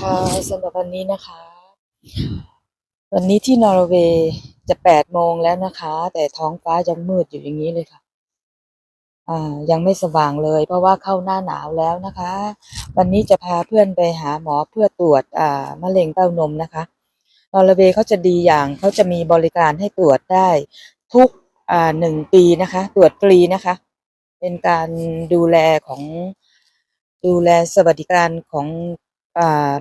ค่ะสำหรับวันนี้นะคะ วันนี้ที่นอร์เวย์จะแปดโมงแล้วนะคะ แต่ท้องฟ้ายังมืดอยู่อย่างนี้เลยค่ะ อ่า ยังไม่สว่างเลย เพราะว่าเข้าหน้าหนาวแล้วนะคะ วันนี้จะพาเพื่อนไปหาหมอเพื่อตรวจ อ่ามะเร็งเต้านมนะคะนอร์เวย์เขาจะดีอย่างเขาจะมีบริการให้ตรวจได้ ทุกอ่าหนึ่งปีนะคะ ตรวจฟรีนะคะ เป็นการดูแลของดูแลสวัสดิการของ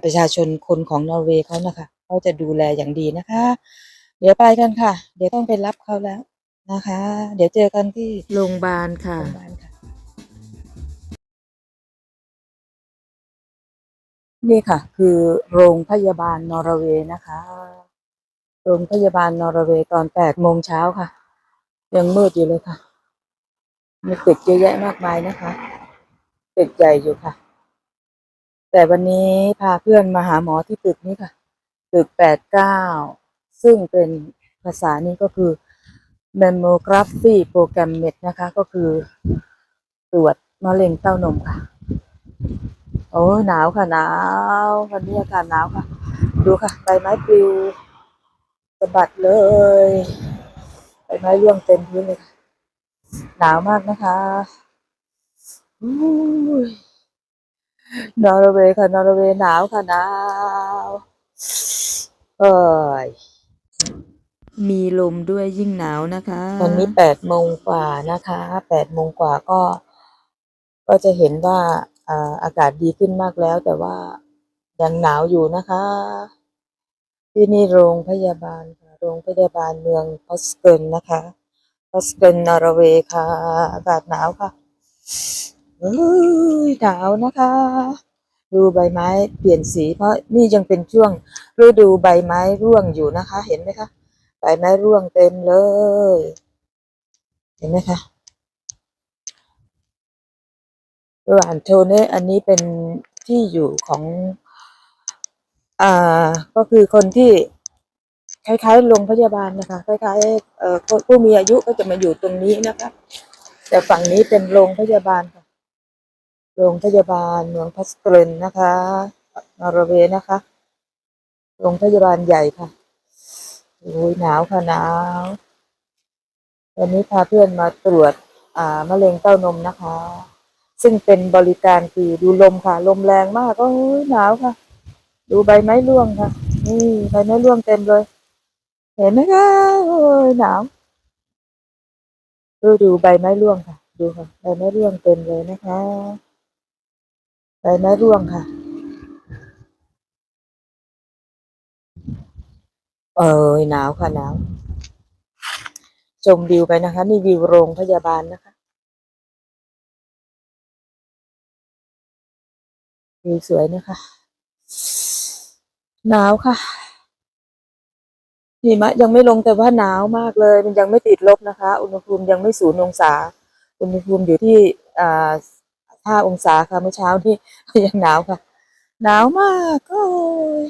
ประชาชนคนของนอร์เวย์เขานะคะเขาจะดูแลอย่างดีนะคะ เดี๋ยวไปกันค่ะ เดี๋ยวต้องไปรับเขาแล้วนะคะ เดี๋ยวเจอกันที่โรงพยาบาลค่ะโรงพยาบาลค่ะ นี่ค่ะ คือโรงพยาบาลนอร์เวย์นะคะ โรงพยาบาลนอร์เวย์ตอนแปดโมงเช้าค่ะ ยังมืดอยู่เลยค่ะมีตึกเยอะแยะมากมายนะคะตึกใหญ่อยู่ค่ะ แต่วันนี้พาเพื่อนมาหาหมอที่ตึกนี้ค่ะ ตึกแปดเก้าซึ่งเป็นภาษานี้ก็คือ mammography program med นะคะ ก็คือตรวจมะเร็งเต้านมค่ะ โอ้หนาวค่ะหนาววันนี้อากาศหนาวค่ะ ดูค่ะใบไม้ปลิวสะบัดเลยใบไม้ร่วงเต็มพื้นเลยค่ะ หนาวมากนะคะอู้ย นอร์เวย์ค่ะนอร์เวย์หนาวค่ะหนาวเอ้ยมีลมด้วยยิ่งหนาวนะคะตอนนี้แปดโมงกว่านะคะแปดโมงกว่าก็ ก็จะเห็นว่าอ่าอากาศดีขึ้นมากแล้ว แต่ว่ายังหนาวอยู่นะคะ ที่นี่โรงพยาบาลค่ะโรงพยาบาลเมืองพอสเกนนะคะพอสเกนนอร์เวย์ค่ะ อากาศหนาวค่ะ เอ้ยหนาวนะคะ ดูใบไม้เปลี่ยนสี เพราะนี่ยังเป็นช่วงฤดูใบไม้ร่วงอยู่นะคะ เห็นไหมคะ ใบไม้ร่วงเต็มเลย เห็นไหมคะระหว่างโทเนอันนี้เป็นที่อยู่ของ อ่า ก็คือคนที่คล้ายๆโรงพยาบาลนะคะ คล้ายๆเอ่อผู้มีอายุก็จะมาอยู่ตรงนี้นะคะ แต่ฝั่งนี้เป็นโรงพยาบาลค โรงพยาบาลเมืองพัสเกรนนะคะนอร์เวย์นะคะ โรงพยาบาลใหญ่ค่ะโอ้ยหนาวค่ะหนาววันนี้พาเพื่อนมาตรวจอ่ามะเร็งเต้านมนะคะ ซึ่งเป็นบริการคือดูลมค่ะ ลมแรงมากโอ้ยหนาวค่ะ ดูใบไม้ร่วงค่ะ นี่ใบไม้ร่วงเต็มเลย เห็นไหมคะโอ้ยหนาวดูดูใบไม้ร่วงค่ะ ดูค่ะใบไม้ร่วงเต็มเลยนะคะ ไม้ร่วงค่ะ เออหนาวค่ะหนาว ชมวิวไปนะคะ นี่วิวโรงพยาบาลนะคะวิวสวยนะคะ หนาวค่ะหิมะยังไม่ลงแต่ว่าหนาวมากเลย มันยังไม่ติดลบนะคะ อุณหภูมิยังไม่ศูนย์องศา อุณหภูมิอยู่ที่อ่า ห้าองศาค่ะเมื่อเช้าที่ยังหนาวค่ะ หนาวมากโอ้ย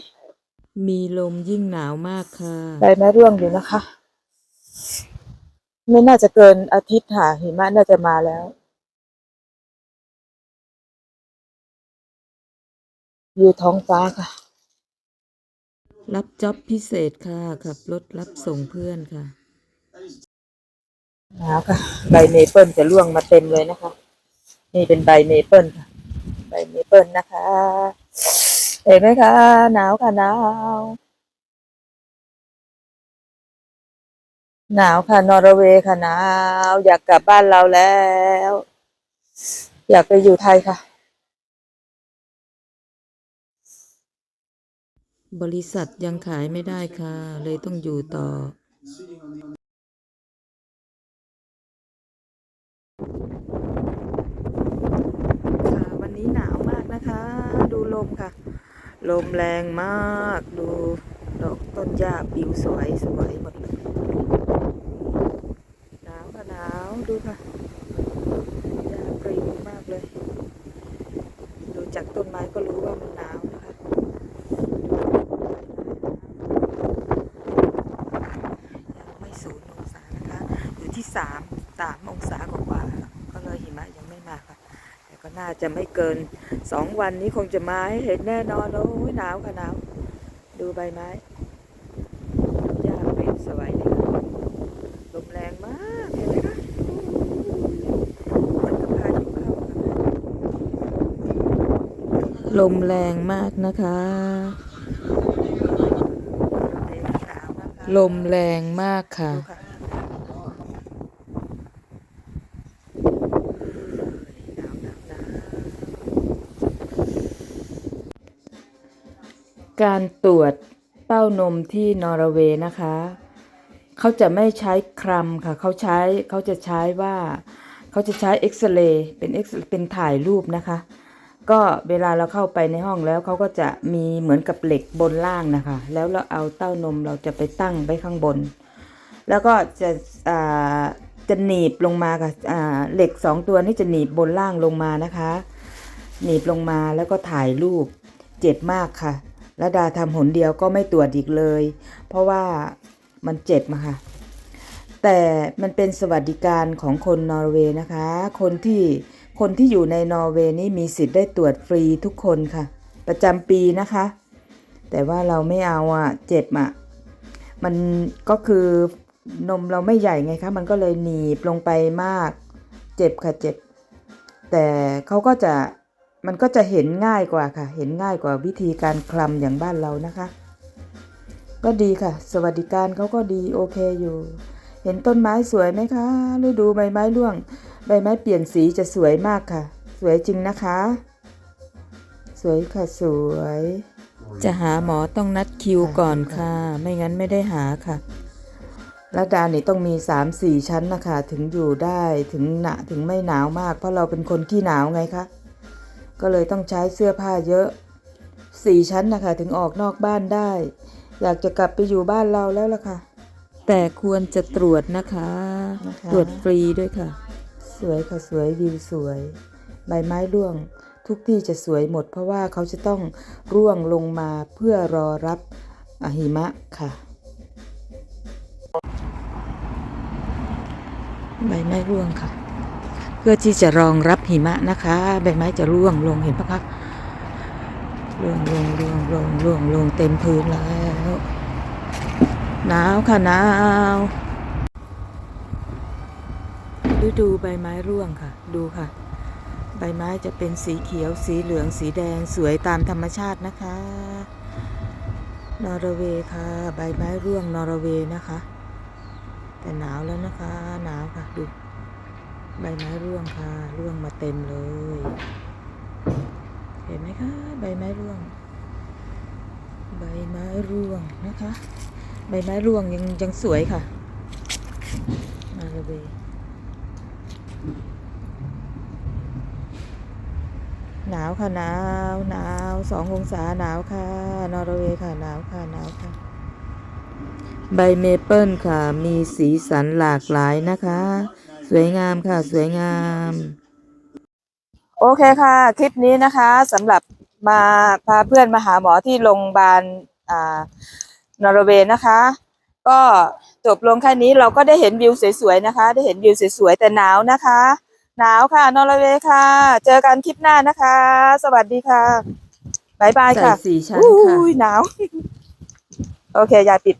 มีลมยิ่งหนาวมากค่ะใบไม้ร่วงอยู่นะคะ ไม่น่าจะเกินอาทิตย์ค่ะหิมะน่าจะมาแล้ว อยู่ท้องฟ้าค่ะ รับจ็อบพิเศษค่ะขับรถรับส่งเพื่อนค่ะหนาวค่ะใบเมเปิลจะร่วงมาเต็มเลยนะคะ นี่เป็นใบเมเปิลค่ะ ใบเมเปิลนะคะ เห็นไหมคะ หนาวค่ะหนาว หนาวค่ะนอร์เวย์ค่ะหนาว อยากกลับบ้านเราแล้ว อยากไปอยู่ไทยค่ะ บริษัทยังขายไม่ได้ค่ะ เลยต้องอยู่ต่อ ค่ะวันนี้หนาวมากนะคะ ดู ลมค่ะ ลมแรงมากดูดอกต้นหญ้าปิวสวยสวยหมดเลยหนาวค่ะหนาวดูค่ะหญ้าปลิวมากเลย ดูจากต้นไม้ก็รู้ว่ามันหนาวนะคะยังไม่ศูนย์องศานะคะอยู่ที่สามสามองศากว่าๆก็เลยหิมะยังไม่มาค่ะ แต่ก็ น่า จะไม่เกินสองวันนี้คงจะมาให้เห็นแน่นอนโอ้ยหนาวค่ะหนาว ดูใบไม้หญ้าเปลี่ยนสวยเลยค่ะลมแรงมากเห็นไหมคะเหมือนกับพายุเข้าค่ะลมแรงมากนะคะหนาวนะคะลมแรงมากค่ะ ดูค่ะหนาวหนาวหนาว การตรวจเต้านมที่นอร์เวย์นะคะ เขาจะไม่ใช้ครัมค่ะ เขาใช้เขาจะใช้ว่า เขาจะใช้เอ็กซเรย์เป็นเอ็กเป็นถ่ายรูปนะคะ ก็เวลาเราเข้าไปในห้องแล้วเขาก็จะมีเหมือนกับเหล็กบนล่างนะคะ แล้วเราเอาเต้านมเราจะไปตั้งไว้ข้างบน แล้วก็จะอ่าจะหนีบลงมาค่ะอ่าเหล็กสองตัวนี้จะหนีบบนล่างลงมานะคะ หนีบลงมาแล้วก็ถ่ายรูปเจ็บมากค่ะ ระดาทำหนเดียวก็ไม่ตรวจอีกเลย เพราะว่ามันเจ็บมาค่ะ แต่มันเป็นสวัสดิการของคนนอร์เวย์นะคะ คนที่คนที่อยู่ในนอร์เวย์นี่มีสิทธิ์ได้ตรวจฟรีทุกคนค่ะ ประจำปีนะคะ แต่ว่าเราไม่เอาอะเจ็บอะมันก็คือนมเราไม่ใหญ่ไงคะ มันก็เลยหนีบลงไปมาก เจ็บค่ะเจ็บ แต่เขาก็จะ มันก็จะเห็นง่ายกว่าค่ะ เห็นง่ายกว่าวิธีการคลำอย่างบ้านเรานะคะ ก็ดีค่ะ สวัสดิการเขาก็ดีโอเคอยู่ เห็นต้นไม้สวยไหมคะฤดูใบไม้ร่วง ใบไม้เปลี่ยนสีจะสวยมากค่ะ สวยจริงนะคะ สวยค่ะสวย จะหาหมอต้องนัดคิวก่อนค่ะ ไม่งั้นไม่ได้หาค่ะระดานี่ต้องมีสามสี่ชั้นนะคะ ถึงอยู่ได้ถึงหนาถึงไม่หนาวมาก เพราะเราเป็นคนขี้หนาวไงคะ ก็เลยต้องใช้เสื้อผ้าเยอะสี่ชั้นนะคะถึงออกนอกบ้านได้ อยากจะกลับไปอยู่บ้านเราแล้วล่ะค่ะ แต่ควรจะตรวจนะคะนะคะตรวจฟรีด้วยค่ะ สวยค่ะสวยวิวสวย ใบไม้ร่วง ทุกที่จะสวยหมด เพราะว่าเขาจะต้องร่วงลงมาเพื่อรอรับอะหิมะค่ะ ใบไม้ร่วงค่ะเพื่อที่จะรองรับหิมะนะคะ ใบไม้จะร่วงลงเห็นปะคะร่วงลงร่วงลงร่วงลงเต็มพื้นแล้วหนาวค่ะหนาวฤดูใบไม้ร่วงค่ะ ดูค่ะ ใบไม้จะเป็นสีเขียวสีเหลืองสีแดงสวยตามธรรมชาตินะคะ นอร์เวย์ค่ะ ใบไม้ร่วงนอร์เวย์นะคะ แต่หนาวแล้วนะคะ หนาวค่ะดู ใบไม้ร่วงค่ะ ร่วงมาเต็มเลย เห็นไหมคะ ใบไม้ร่วง ใบไม้ร่วงนะคะ ใบไม้ร่วงยังยังสวยค่ะนอร์เวย์หนาวค่ะหนาวหนาวสององศาหนาวค่ะ นอร์เวย์ค่ะหนาวค่ะหนาวค่ะ ใบเมเปิลค่ะ มีสีสันหลากหลายนะคะ สวยงามค่ะ สวยงาม โอเคค่ะ คลิปนี้นะคะสำหรับมาพาเพื่อนมาหาหมอที่โรงพยาบาลอ่านอร์เวย์นะคะ ก็จบลงแค่นี้เราก็ได้เห็นวิวสวยๆนะคะ ได้เห็นวิวสวยๆแต่หนาวนะคะ หนาวค่ะ นอร์เวย์ค่ะ เจอกันคลิปหน้านะคะ สวัสดีค่ะบายบายใส่ค่ะสี่ชั้นอุ้ค่ะยหนาว โอเคยายปิด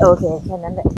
โอเค แค่นั้นแหละ